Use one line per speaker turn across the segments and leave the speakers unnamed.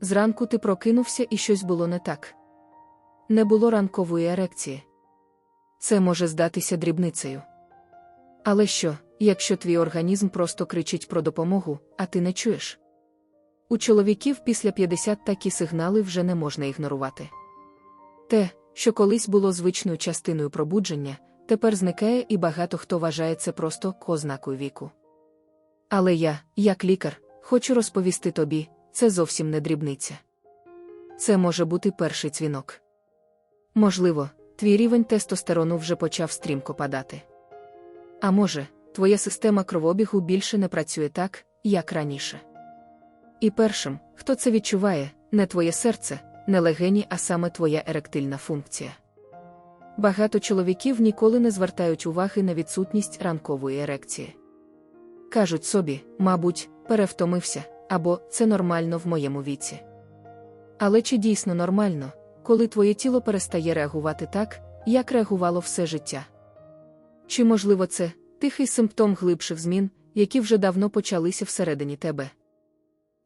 Зранку ти прокинувся і щось було не так. Не було ранкової ерекції. Це може здатися дрібницею. Але що, якщо твій організм просто кричить про допомогу, а ти не чуєш? У чоловіків після 50 такі сигнали вже не можна ігнорувати. Те, що колись було звичною частиною пробудження, тепер зникає і багато хто вважає це просто ознакою віку. Але я, як лікар, хочу розповісти тобі, це зовсім не дрібниця. Це може бути перший дзвінок. Можливо, твій рівень тестостерону вже почав стрімко падати. А може, твоя система кровообігу більше не працює так, як раніше. І першим, хто це відчуває, не твоє серце, не легені, а саме твоя еректильна функція. Багато чоловіків ніколи не звертають уваги на відсутність ранкової ерекції. Кажуть собі, мабуть, перевтомився, або це нормально в моєму віці. Але чи дійсно нормально, коли твоє тіло перестає реагувати так, як реагувало все життя? Чи можливо це тихий симптом глибших змін, які вже давно почалися всередині тебе?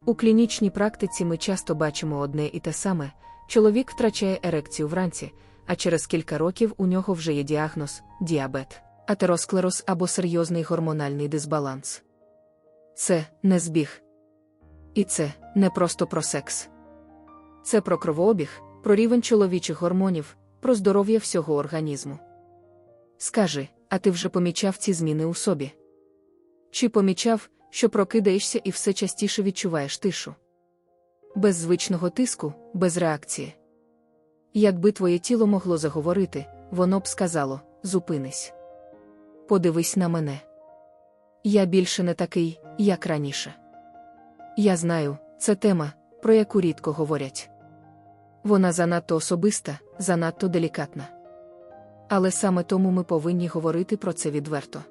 У клінічній практиці ми часто бачимо одне і те саме: чоловік втрачає ерекцію вранці, а через кілька років у нього вже є діагноз діабет, атеросклероз або серйозний гормональний дисбаланс. Це не збіг. І це не просто про секс. Це про кровообіг, про рівень чоловічих гормонів, про здоров'я всього організму. Скажи, а ти вже помічав ці зміни у собі? Чи помічав, що прокидаєшся і все частіше відчуваєш тишу? Без звичного тиску, без реакції. Якби твоє тіло могло заговорити, воно б сказало зупинись. Подивись на мене. Я більше не такий, як раніше. Я знаю, це тема, про яку рідко говорять. Вона занадто особиста, занадто делікатна. Але саме тому ми повинні говорити про це відверто.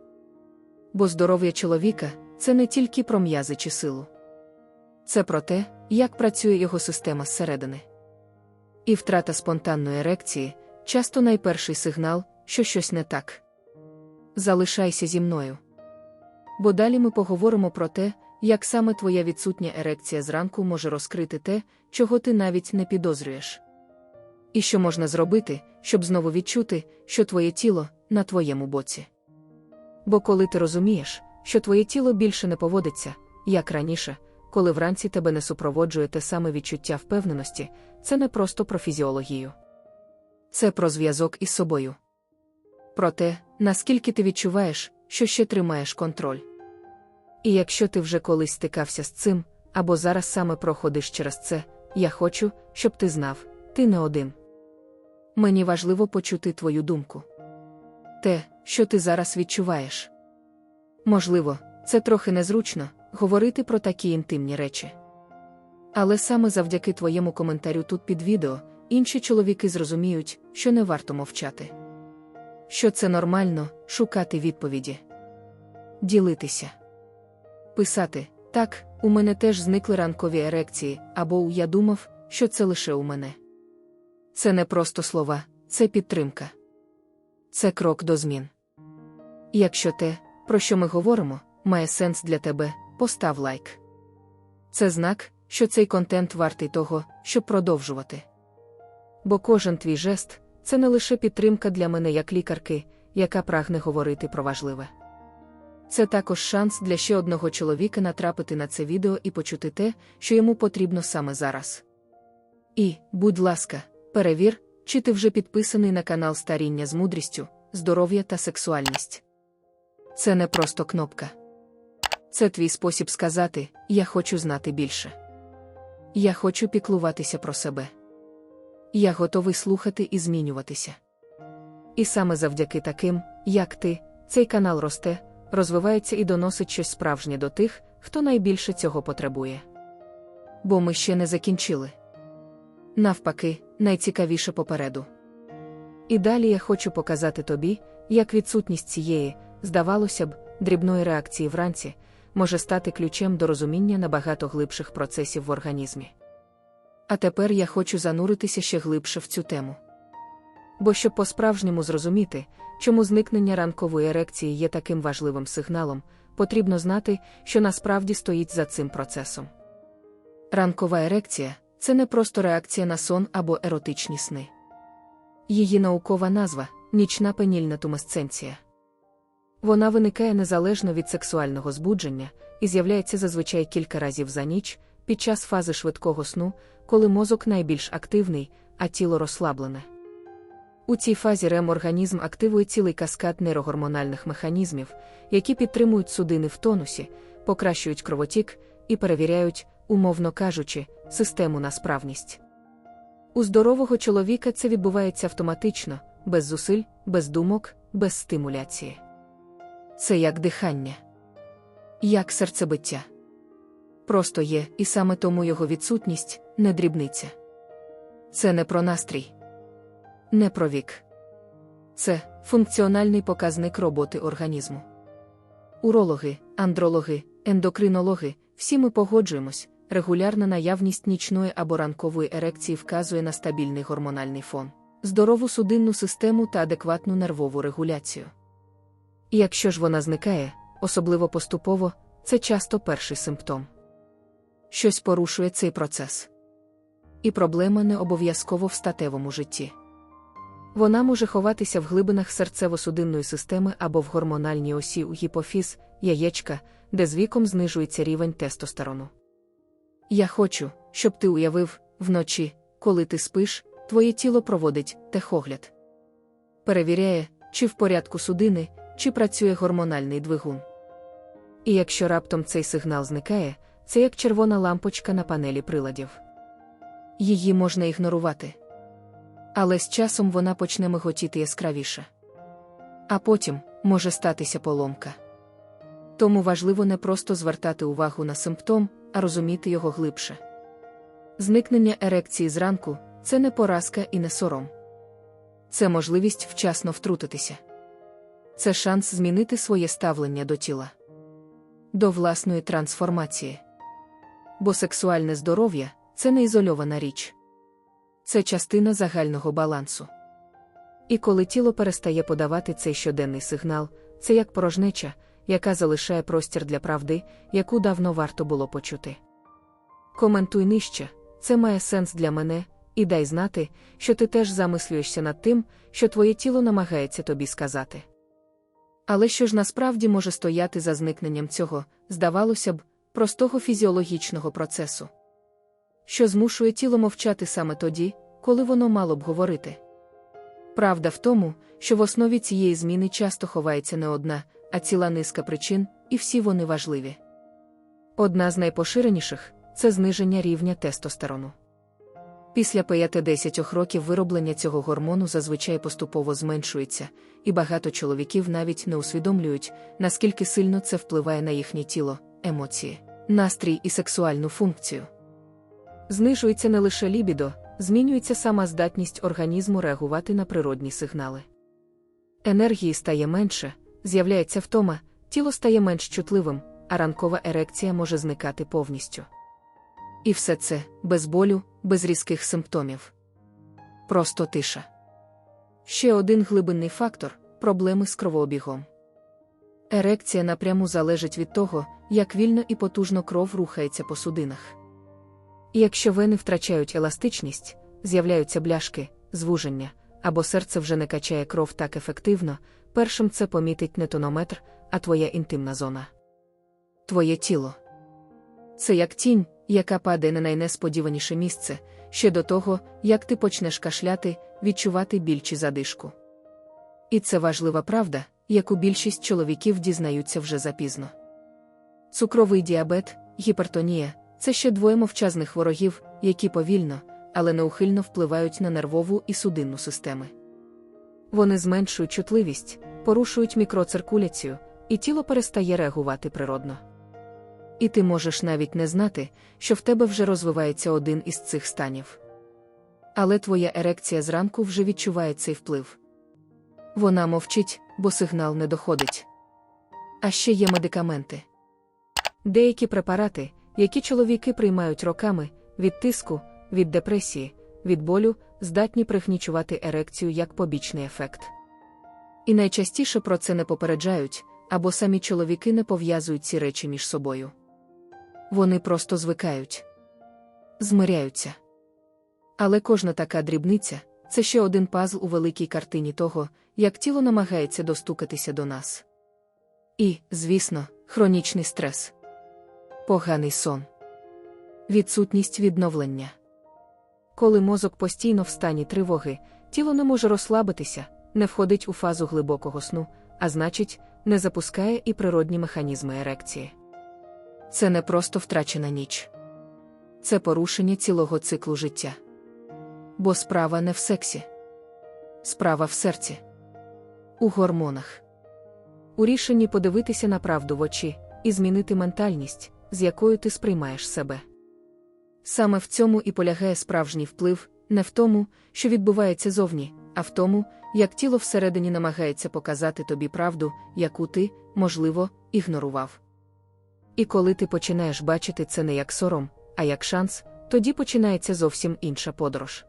Бо здоров'я чоловіка це не тільки про м'язи чи силу. Це про те, як працює його система зсередини. І втрата спонтанної ерекції часто найперший сигнал, що щось не так. Залишайся зі мною. Бо далі ми поговоримо про те, як саме твоя відсутня ерекція зранку може розкрити те, чого ти навіть не підозрюєш. І що можна зробити, щоб знову відчути, що твоє тіло на твоєму боці. Бо коли ти розумієш, що твоє тіло більше не поводиться, як раніше, коли вранці тебе не супроводжує те саме відчуття впевненості, це не просто про фізіологію. Це про зв'язок із собою. Про те, наскільки ти відчуваєш, що ще тримаєш контроль. І якщо ти вже колись стикався з цим, або зараз саме проходиш через це, я хочу, щоб ти знав, ти не один. Мені важливо почути твою думку. Те, що ти зараз відчуваєш. Можливо, це трохи незручно говорити про такі інтимні речі. Але саме завдяки твоєму коментарю тут під відео інші чоловіки зрозуміють, що не варто мовчати. Що це нормально шукати відповіді, ділитися, писати так, у мене теж зникли ранкові ерекції, або я думав, що це лише у мене. Це не просто слова, це підтримка. Це крок до змін. Якщо те, про що ми говоримо, має сенс для тебе, постав лайк. Це знак, що цей контент вартий того, щоб продовжувати. Бо кожен твій жест це не лише підтримка для мене як лікарки, яка прагне говорити про важливе. Це також шанс для ще одного чоловіка натрапити на це відео і почути те, що йому потрібно саме зараз. І, будь ласка, перевір, чи ти вже підписаний на канал Старіння з мудрістю, здоров'я та сексуальність. Це не просто кнопка. Це твій спосіб сказати: Я хочу знати більше. Я хочу піклуватися про себе. Я готовий слухати і змінюватися. І саме завдяки таким, як ти, цей канал росте, розвивається і доносить щось справжнє до тих, хто найбільше цього потребує. Бо ми ще не закінчили. Навпаки, найцікавіше попереду. І далі я хочу показати тобі, як відсутність цієї, здавалося б, дрібної реакції вранці може стати ключем до розуміння набагато глибших процесів в організмі. А тепер я хочу зануритися ще глибше в цю тему. Бо щоб по-справжньому зрозуміти, чому зникнення ранкової ерекції є таким важливим сигналом, потрібно знати, що насправді стоїть за цим процесом. Ранкова ерекція це не просто реакція на сон або еротичні сни. Її наукова назва нічна пенільна тумесценція. Вона виникає незалежно від сексуального збудження і з'являється зазвичай кілька разів за ніч під час фази швидкого сну, коли мозок найбільш активний, а тіло розслаблене. У цій фазі рем організм активує цілий каскад нейрогормональних механізмів, які підтримують судини в тонусі, покращують кровотік і перевіряють, умовно кажучи, систему на справність. У здорового чоловіка це відбувається автоматично, без зусиль, без думок, без стимуляції. Це як дихання, як серцебиття. Просто є, і саме тому його відсутність не дрібниця. Це не про настрій, не про вік. Це функціональний показник роботи організму. Урологи, андрологи, ендокринологи всі ми погоджуємось, регулярна наявність нічної або ранкової ерекції вказує на стабільний гормональний фон, здорову судинну систему та адекватну нервову регуляцію. І якщо ж вона зникає, особливо поступово, це часто перший симптом. Щось порушує цей процес. І проблема не обов'язково в статевому житті. Вона може ховатися в глибинах серцево-судинної системи або в гормональній осі у гіпофіз, яєчка, де з віком знижується рівень тестостерону. Я хочу, щоб ти уявив, вночі, коли ти спиш, твоє тіло проводить техогляд. Перевіряє, чи в порядку судини, чи працює гормональний двигун. І якщо раптом цей сигнал зникає, це як червона лампочка на панелі приладів. Її можна ігнорувати. Але з часом вона почне миготіти яскравіше. А потім може статися поломка. Тому важливо не просто звертати увагу на симптом, а розуміти його глибше. Зникнення ерекції зранку це не поразка і не сором. Це можливість вчасно втрутитися. Це шанс змінити своє ставлення до тіла, до власної трансформації. Бо сексуальне здоров'я це не ізольована річ, це частина загального балансу. І коли тіло перестає подавати цей щоденний сигнал, це як порожнеча, яка залишає простір для правди, яку давно варто було почути. Коментуй нижче, це має сенс для мене, і дай знати, що ти теж замислюєшся над тим, що твоє тіло намагається тобі сказати. Але що ж насправді може стояти за зникненням цього, здавалося б, простого фізіологічного процесу, що змушує тіло мовчати саме тоді, коли воно мало б говорити. Правда в тому, що в основі цієї зміни часто ховається не одна, а ціла низка причин, і всі вони важливі. Одна з найпоширеніших це зниження рівня тестостерону. Після 5-10 років вироблення цього гормону зазвичай поступово зменшується, і багато чоловіків навіть не усвідомлюють, наскільки сильно це впливає на їхнє тіло, емоції, настрій і сексуальну функцію. Знижується не лише лібідо, змінюється сама здатність організму реагувати на природні сигнали. Енергії стає менше, з'являється втома, тіло стає менш чутливим, а ранкова ерекція може зникати повністю. І все це без болю, без різких симптомів. Просто тиша. Ще один глибинний фактор проблеми з кровообігом. Ерекція напряму залежить від того, як вільно і потужно кров рухається по судинах. Якщо вени втрачають еластичність, з'являються бляшки, звуження, або серце вже не качає кров так ефективно, першим це помітить не тонометр, а твоя інтимна зона. Твоє тіло. Це як тінь, яка падає на найнесподіваніше місце, ще до того, як ти почнеш кашляти, відчувати біль чи задишку. І це важлива правда, яку більшість чоловіків дізнаються вже запізно. Цукровий діабет, гіпертонія це ще двоє мовчазних ворогів, які повільно, але неухильно впливають на нервову і судинну системи. Вони зменшують чутливість, порушують мікроциркуляцію, і тіло перестає реагувати природно. І ти можеш навіть не знати, що в тебе вже розвивається один із цих станів. Але твоя ерекція зранку вже відчуває цей вплив. Вона мовчить, бо сигнал не доходить. А ще є медикаменти. Деякі препарати, які чоловіки приймають роками, від тиску, від депресії, від болю, здатні пригнічувати ерекцію як побічний ефект. І найчастіше про це не попереджають, або самі чоловіки не пов'язують ці речі між собою. Вони просто звикають, змиряються. Але кожна така дрібниця це ще один пазл у великій картині того, як тіло намагається достукатися до нас. І, звісно, хронічний стрес, поганий сон, відсутність відновлення. Коли мозок постійно в стані тривоги, тіло не може розслабитися, не входить у фазу глибокого сну, а значить, не запускає і природні механізми ерекції. Це не просто втрачена ніч, це порушення цілого циклу життя. Бо справа не в сексі, справа в серці, у гормонах, у рішенні подивитися на правду в очі і змінити ментальність, з якою ти сприймаєш себе. Саме в цьому і полягає справжній вплив, не в тому, що відбувається зовні, а в тому, як тіло всередині намагається показати тобі правду, яку ти, можливо, ігнорував. І коли ти починаєш бачити це не як сором, а як шанс, тоді починається зовсім інша подорож.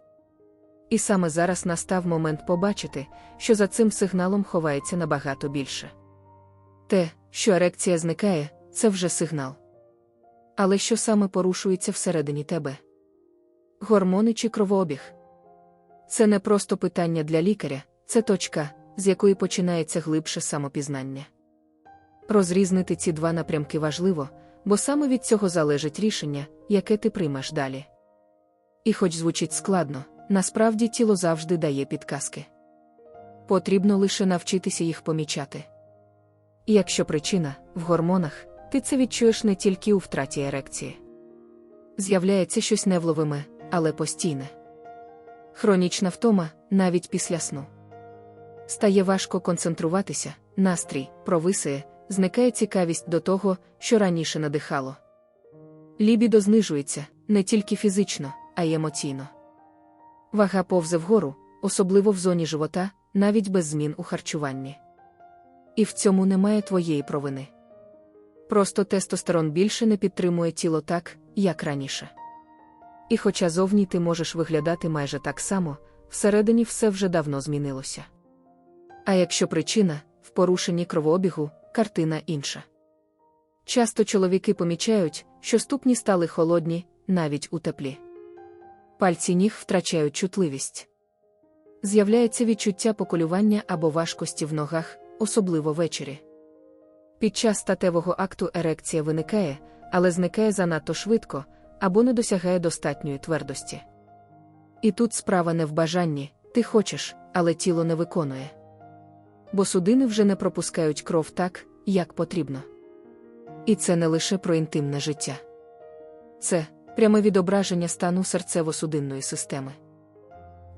І саме зараз настав момент побачити, що за цим сигналом ховається набагато більше. Те, що ерекція зникає, це вже сигнал. Але що саме порушується всередині тебе? Гормони чи кровообіг? Це не просто питання для лікаря, це точка, з якої починається глибше самопізнання. Розрізнити ці два напрямки важливо, бо саме від цього залежить рішення, яке ти приймеш далі. І хоч звучить складно, насправді тіло завжди дає підказки. Потрібно лише навчитися їх помічати. І якщо причина в гормонах, ти це відчуєш не тільки у втраті ерекції. З'являється щось невловиме, але постійне. Хронічна втома навіть після сну. Стає важко концентруватися, настрій, провисає, зникає цікавість до того, що раніше надихало. Лібідо знижується не тільки фізично, а й емоційно. Вага повзе вгору, особливо в зоні живота, навіть без змін у харчуванні. І в цьому немає твоєї провини. Просто тестостерон більше не підтримує тіло так, як раніше. І хоча зовні ти можеш виглядати майже так само, всередині все вже давно змінилося. А якщо причина в порушенні кровообігу, картина інша. Часто чоловіки помічають, що ступні стали холодні, навіть у теплі. Пальці ніг втрачають чутливість. З'являється відчуття поколювання або важкості в ногах, особливо ввечері. Під час статевого акту ерекція виникає, але зникає занадто швидко або не досягає достатньої твердості. І тут справа не в бажанні, ти хочеш, але тіло не виконує. Бо судини вже не пропускають кров так, як потрібно. І це не лише про інтимне життя. Це пряме відображення стану серцево-судинної системи.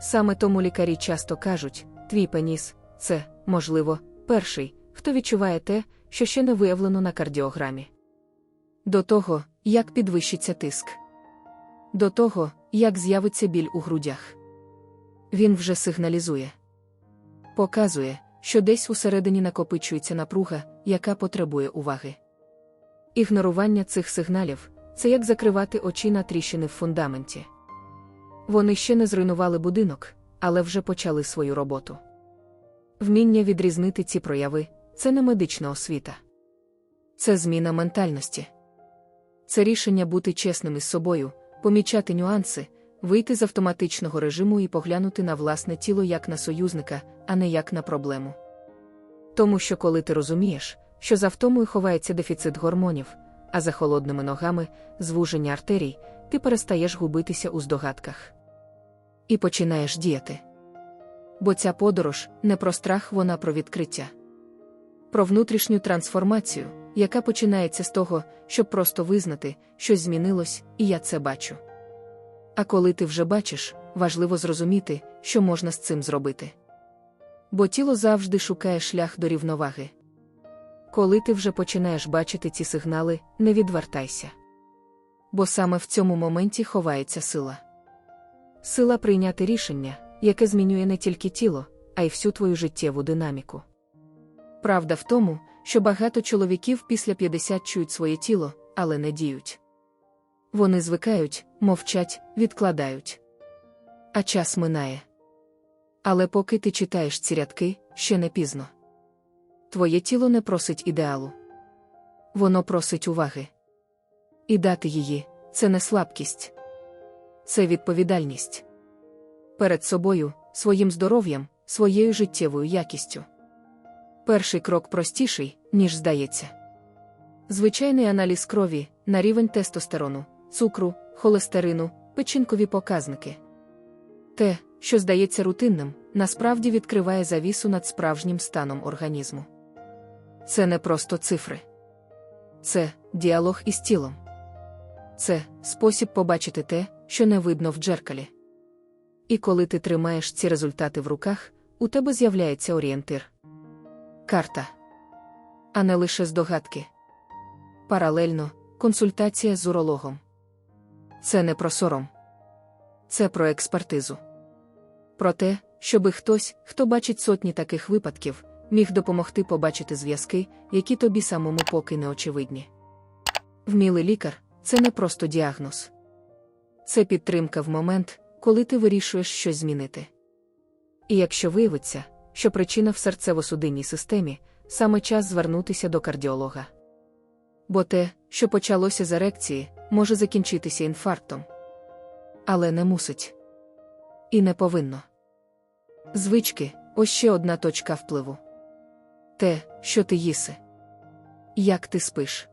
Саме тому лікарі часто кажуть, твій пеніс це, можливо, перший, хто відчуває те, що ще не виявлено на кардіограмі. До того, як підвищиться тиск. До того, як з'явиться біль у грудях. Він вже сигналізує. Показує, що десь усередині накопичується напруга, яка потребує уваги. Ігнорування цих сигналів це як закривати очі на тріщини в фундаменті. Вони ще не зруйнували будинок, але вже почали свою роботу. Вміння відрізнити ці прояви це не медична освіта. Це зміна ментальності. Це рішення бути чесним із собою, помічати нюанси, вийти з автоматичного режиму і поглянути на власне тіло як на союзника, а не як на проблему. Тому що коли ти розумієш, що за втомою ховається дефіцит гормонів, а за холодними ногами звуження артерій, ти перестаєш губитися у здогадках. І починаєш діяти. Бо ця подорож не про страх, вона про відкриття, про внутрішню трансформацію, яка починається з того, щоб просто визнати, щось змінилось, і я це бачу. А коли ти вже бачиш, важливо зрозуміти, що можна з цим зробити. Бо тіло завжди шукає шлях до рівноваги. Коли ти вже починаєш бачити ці сигнали, не відвертайся. Бо саме в цьому моменті ховається сила. Сила прийняти рішення, яке змінює не тільки тіло, а й всю твою життєву динаміку. Правда в тому, що багато чоловіків після 50 чують своє тіло, але не діють. Вони звикають, мовчать, відкладають. А час минає. Але поки ти читаєш ці рядки, ще не пізно. Твоє тіло не просить ідеалу. Воно просить уваги. І дати її це не слабкість, це відповідальність. перед собою, своїм здоров'ям, своєю життєвою якістю. Перший крок простіший, ніж здається. Звичайний аналіз крові на рівень тестостерону, цукру, холестерину, печінкові показники. Те, що здається рутинним, насправді відкриває завісу над справжнім станом організму. Це не просто цифри. Це діалог із тілом. Це спосіб побачити те, що не видно в джеркалі. І коли ти тримаєш ці результати в руках, у тебе з'являється орієнтир. Карта. А не лише здогадки. Паралельно консультація з урологом. Це не про сором. Це про експертизу. Про те, щоби хтось, хто бачить сотні таких випадків, міг допомогти побачити зв'язки, які тобі самому поки не очевидні. Вмілий лікар це не просто діагноз. Це підтримка в момент, коли ти вирішуєш щось змінити. І якщо виявиться, що причина в серцево-судинній системі, саме час звернутися до кардіолога. Бо те, що почалося з ерекції, може закінчитися інфарктом. Але не мусить. І не повинно. Звички ось ще одна точка впливу. Те, що ти їси. Як ти спиш.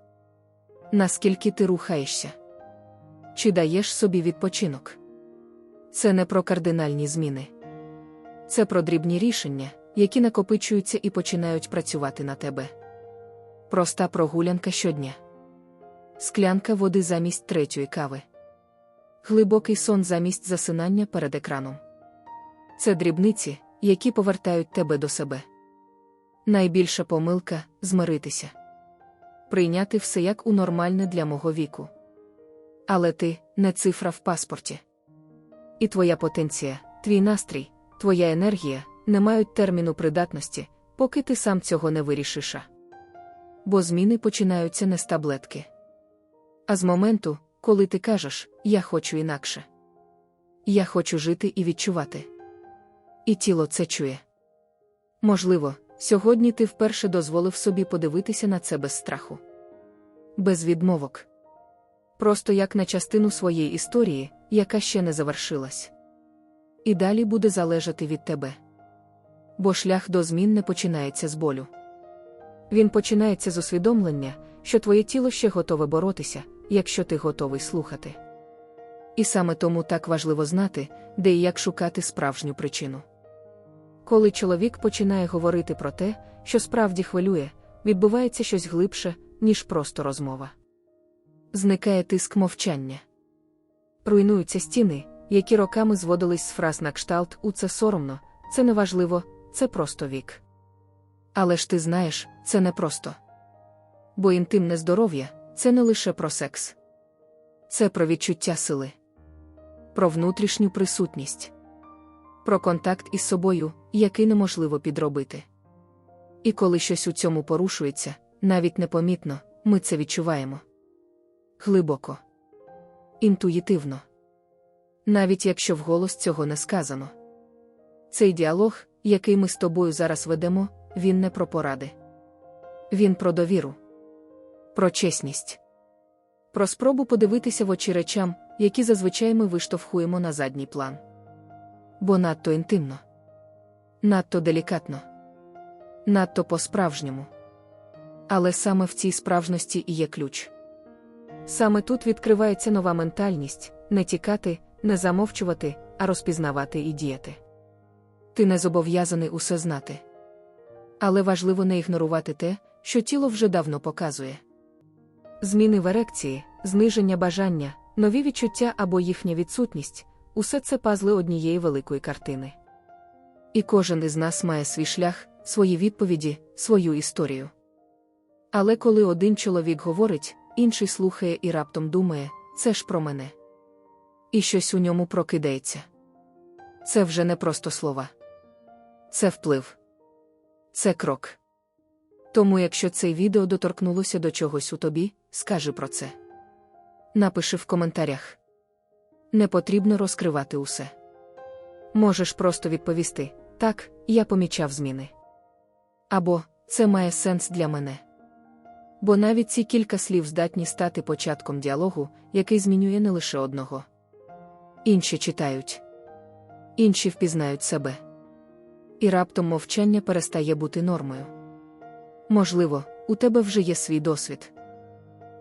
Наскільки ти рухаєшся? Чи даєш собі відпочинок? Це не про кардинальні зміни. Це про дрібні рішення, які накопичуються і починають працювати на тебе. Проста прогулянка щодня. Склянка води замість третьої кави. Глибокий сон замість засинання перед екраном. Це дрібниці, які повертають тебе до себе. Найбільша помилка змиритися. Прийняти все як у нормальне для мого віку. Але ти не цифра в паспорті. І твоя потенція, твій настрій, твоя енергія не мають терміну придатності, поки ти сам цього не вирішиш. Бо зміни починаються не з таблетки. А з моменту, коли ти кажеш, я хочу інакше. Я хочу жити і відчувати. І тіло це чує. Можливо, сьогодні ти вперше дозволив собі подивитися на це без страху. Без відмовок. Просто як на частину своєї історії, яка ще не завершилась. І далі буде залежати від тебе. Бо шлях до змін не починається з болю. Він починається з усвідомлення, що твоє тіло ще готове боротися, якщо ти готовий слухати. І саме тому так важливо знати, де і як шукати справжню причину. Коли чоловік починає говорити про те, що справді хвилює, відбувається щось глибше, ніж просто розмова. Зникає тиск мовчання. Руйнуються стіни, які роками зводились з фраз на кшталт у це соромно, це неважливо, це просто вік. Але ж ти знаєш, це не просто. Бо інтимне здоров'я це не лише про секс, це про відчуття сили, про внутрішню присутність, про контакт із собою, який неможливо підробити. І коли щось у цьому порушується, навіть непомітно, ми це відчуваємо глибоко, інтуїтивно. Навіть якщо вголос цього не сказано. Цей діалог, який ми з тобою зараз ведемо, він не про поради. Він про довіру, про чесність, про спробу подивитися в очі речам, які зазвичай ми виштовхуємо на задній план. Бо надто інтимно, надто делікатно, надто по-справжньому. Але саме в цій справжності і є ключ. Саме тут відкривається нова ментальність не тікати, не замовчувати, а розпізнавати і діяти. Ти не зобов'язаний усе знати. Але важливо не ігнорувати те, що тіло вже давно показує. Зміни в ерекції, зниження бажання, нові відчуття або їхня відсутність усе це пазли однієї великої картини. І кожен із нас має свій шлях, свої відповіді, свою історію. Але коли один чоловік говорить, інший слухає і раптом думає, це ж про мене. І щось у ньому прокидається. Це вже не просто слова. Це вплив. Це крок. Тому, якщо це відео доторкнулося до чогось у тобі, скажи про це. Напиши в коментарях. Не потрібно розкривати усе. Можеш просто відповісти так, я помічав зміни. Або це має сенс для мене. Бо навіть ці кілька слів здатні стати початком діалогу, який змінює не лише одного. Інші читають. інші впізнають себе. І раптом мовчання перестає бути нормою. Можливо, у тебе вже є свій досвід.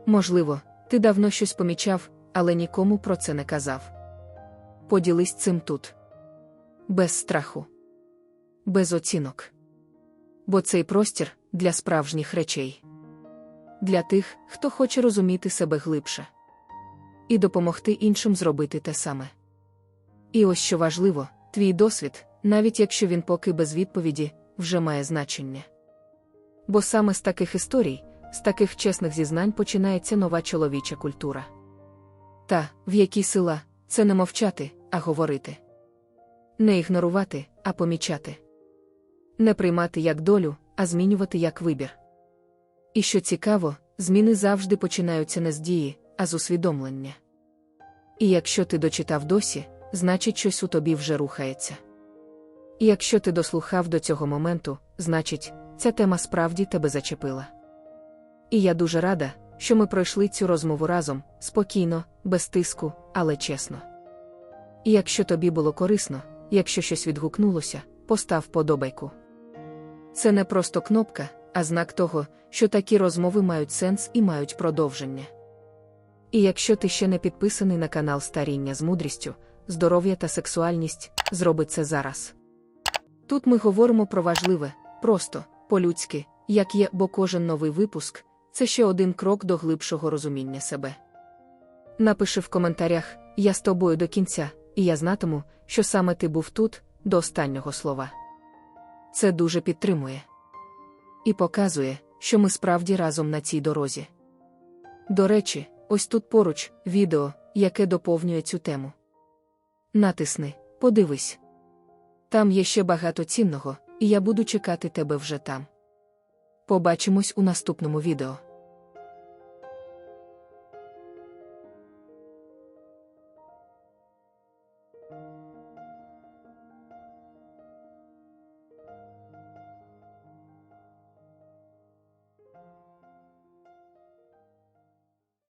Можливо, ти давно щось помічав, але нікому про це не казав. Поділись цим тут. Без страху, без оцінок. Бо цей простір для справжніх речей. Для тих, хто хоче розуміти себе глибше. І допомогти іншим зробити те саме. І ось що важливо, твій досвід, навіть якщо він поки без відповіді, вже має значення. Бо саме з таких історій, з таких чесних зізнань починається нова чоловіча культура. Та, в якій сила, це не мовчати, а говорити. Не ігнорувати, а помічати. Не приймати як долю, а змінювати як вибір. І що цікаво, зміни завжди починаються не з дії, а з усвідомлення. І якщо ти дочитав досі, значить щось у тобі вже рухається. І якщо ти дослухав до цього моменту, значить, ця тема справді тебе зачепила. І я дуже рада, що ми пройшли цю розмову разом, спокійно, без тиску, але чесно. І якщо тобі було корисно, якщо щось відгукнулося, постав подобайку. Це не просто кнопка, а знак того, що такі розмови мають сенс і мають продовження. І якщо ти ще не підписаний на канал Старіння з мудрістю, здоров'я та сексуальність, зроби це зараз. Тут ми говоримо про важливе, просто, по-людськи, як є, бо кожен новий випуск це ще один крок до глибшого розуміння себе. Напиши в коментарях, я з тобою до кінця, і я знатиму, що саме ти був тут, до останнього слова. Це дуже підтримує і показує, що ми справді разом на цій дорозі. До речі, ось тут поруч відео, яке доповнює цю тему. Натисни, подивись. Там є ще багато цінного, і я буду чекати тебе вже там. Побачимось у наступному відео.